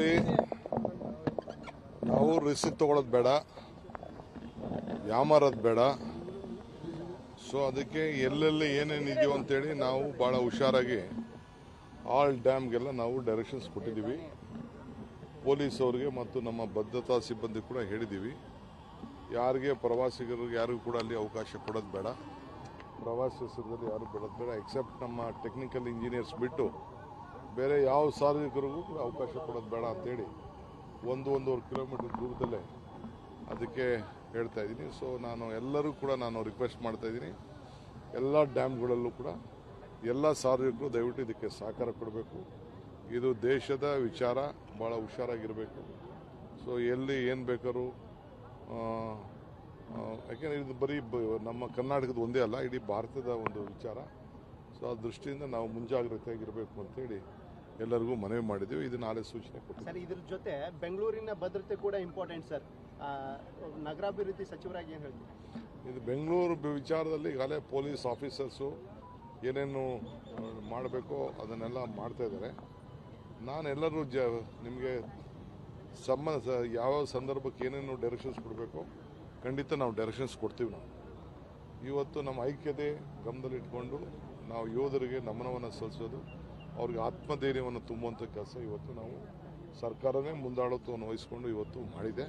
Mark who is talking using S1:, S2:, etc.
S1: ನೋಡಿ. ನಾವು ರಿಸ್ಕ್ ತಗೊಳ್ಳೋದು ಬೇಡ. ಯಾಮಾರದು ಬೇಡ. ಸೊ ಅದಕ್ಕೆ ಎಲ್ಲೆಲ್ಲಿ ಏನೇನಿದೆಯೋ ಅಂತೇಳಿ ನಾವು ಭಾಳ ಹುಷಾರಾಗಿ ಆಲ್ ಡ್ಯಾಮ್ಗೆಲ್ಲ ನಾವು ಡೈರೆಕ್ಷನ್ಸ್ ಕೊಟ್ಟಿದ್ದೀವಿ. ಪೊಲೀಸ್ ಅವರಿಗೆ ಮತ್ತು ನಮ್ಮ ಭದ್ರತಾ ಸಿಬ್ಬಂದಿ ಕೂಡ ಹೇಳಿದ್ದೀವಿ. ಯಾರಿಗೆ ಪ್ರವಾಸಿಗರಿಗೆ ಯಾರಿಗೂ ಕೂಡ ಅಲ್ಲಿ ಅವಕಾಶ ಕೊಡೋದು ಬೇಡ. ಪ್ರವಾಸಿ ಯಾರಿಗೂ ಯಾರು ಬಿಡೋದು ಬೇಡ ಎಕ್ಸೆಪ್ಟ್ ನಮ್ಮ ಟೆಕ್ನಿಕಲ್ ಇಂಜಿನಿಯರ್ಸ್ ಬಿಟ್ಟು ಬೇರೆ ಯಾವ ಸಾರ್ವಜನಿಕರಿಗೂ ಕೂಡ ಅವಕಾಶ ಕೊಡೋದು ಬೇಡ ಅಂತೇಳಿ ಒಂದು ಒಂದೂವರೆ ಕಿಲೋಮೀಟರ್ ದೂರದಲ್ಲೇ ಅದಕ್ಕೆ ಹೇಳ್ತಾ ಇದ್ದೀನಿ. ಸೊ ನಾನು ಎಲ್ಲರೂ ಕೂಡ ನಾನು ರಿಕ್ವೆಸ್ಟ್ ಮಾಡ್ತಾ ಇದ್ದೀನಿ. ಎಲ್ಲ ಡ್ಯಾಮ್ಗಳಲ್ಲೂ ಕೂಡ ಎಲ್ಲ ಸಾರ್ವಜನಿಕರು ದಯವಿಟ್ಟು ಇದಕ್ಕೆ ಸಹಕಾರ ಕೊಡಬೇಕು. ಇದು ದೇಶದ ವಿಚಾರ ಭಾಳ ಹುಷಾರಾಗಿರಬೇಕು. ಸೊ ಎಲ್ಲಿ ಏನು ಬೇಕಾದ್ರೂ ಯಾಕೆಂದರೆ ಇದು ಬರೀ ನಮ್ಮ ಕರ್ನಾಟಕದ ಒಂದೇ ಅಲ್ಲ, ಇಡೀ ಭಾರತದ ಒಂದು ವಿಚಾರ. ಸೊ ಆ ದೃಷ್ಟಿಯಿಂದ ನಾವು ಮುಂಜಾಗ್ರತೆಯಾಗಿರಬೇಕು ಅಂತೇಳಿ ಎಲ್ಲರಿಗೂ ಮನವಿ ಮಾಡಿದ್ದೀವಿ. ಇದು ನಾಳೆ ಸೂಚನೆ ಕೊಟ್ಟು
S2: ಸರ್ ಇದ್ರ ಜೊತೆ ಬೆಂಗಳೂರಿನ ಭದ್ರತೆ ಕೂಡ ಇಂಪಾರ್ಟೆಂಟ್ ಸರ್. ನಗರಾಭಿವೃದ್ಧಿ ಸಚಿವರಾಗಿ ಏನು ಹೇಳ್ತೀವಿ
S1: ಇದು ಬೆಂಗಳೂರು ವಿಚಾರದಲ್ಲಿ ಈಗಾಗಲೇ ಪೊಲೀಸ್ ಆಫೀಸರ್ಸು ಏನೇನು ಮಾಡಬೇಕೋ ಅದನ್ನೆಲ್ಲ ಮಾಡ್ತಾ ಇದ್ದಾರೆ. ನಾನು ಎಲ್ಲರೂ ಜ ನಿಮಗೆ ಸಂಬಂಧ ಯಾವ ಸಂದರ್ಭಕ್ಕೆ ಏನೇನು ಡೈರೆಕ್ಷನ್ಸ್ ಕೊಡಬೇಕೋ ಖಂಡಿತ ನಾವು ಡೈರೆಕ್ಷನ್ಸ್ ಕೊಡ್ತೀವಿ ನಾವು. ಇವತ್ತು ನಮ್ಮ ಐಕ್ಯತೆ ಗಮನದಲ್ಲಿಟ್ಕೊಂಡು ನಾವು ಯೋಧರಿಗೆ ನಮನವನ್ನು ಸಲ್ಲಿಸೋದು ಅವ್ರಿಗೆ ಆತ್ಮಧೈರ್ಯವನ್ನು ತುಂಬುವಂಥ ಕೆಲಸ ಇವತ್ತು ನಾವು ಸರ್ಕಾರವೇ ಮುಂದಾಳತ್ವವನ್ನು ವಹಿಸ್ಕೊಂಡು ಇವತ್ತು ಮಾಡಿದೆ.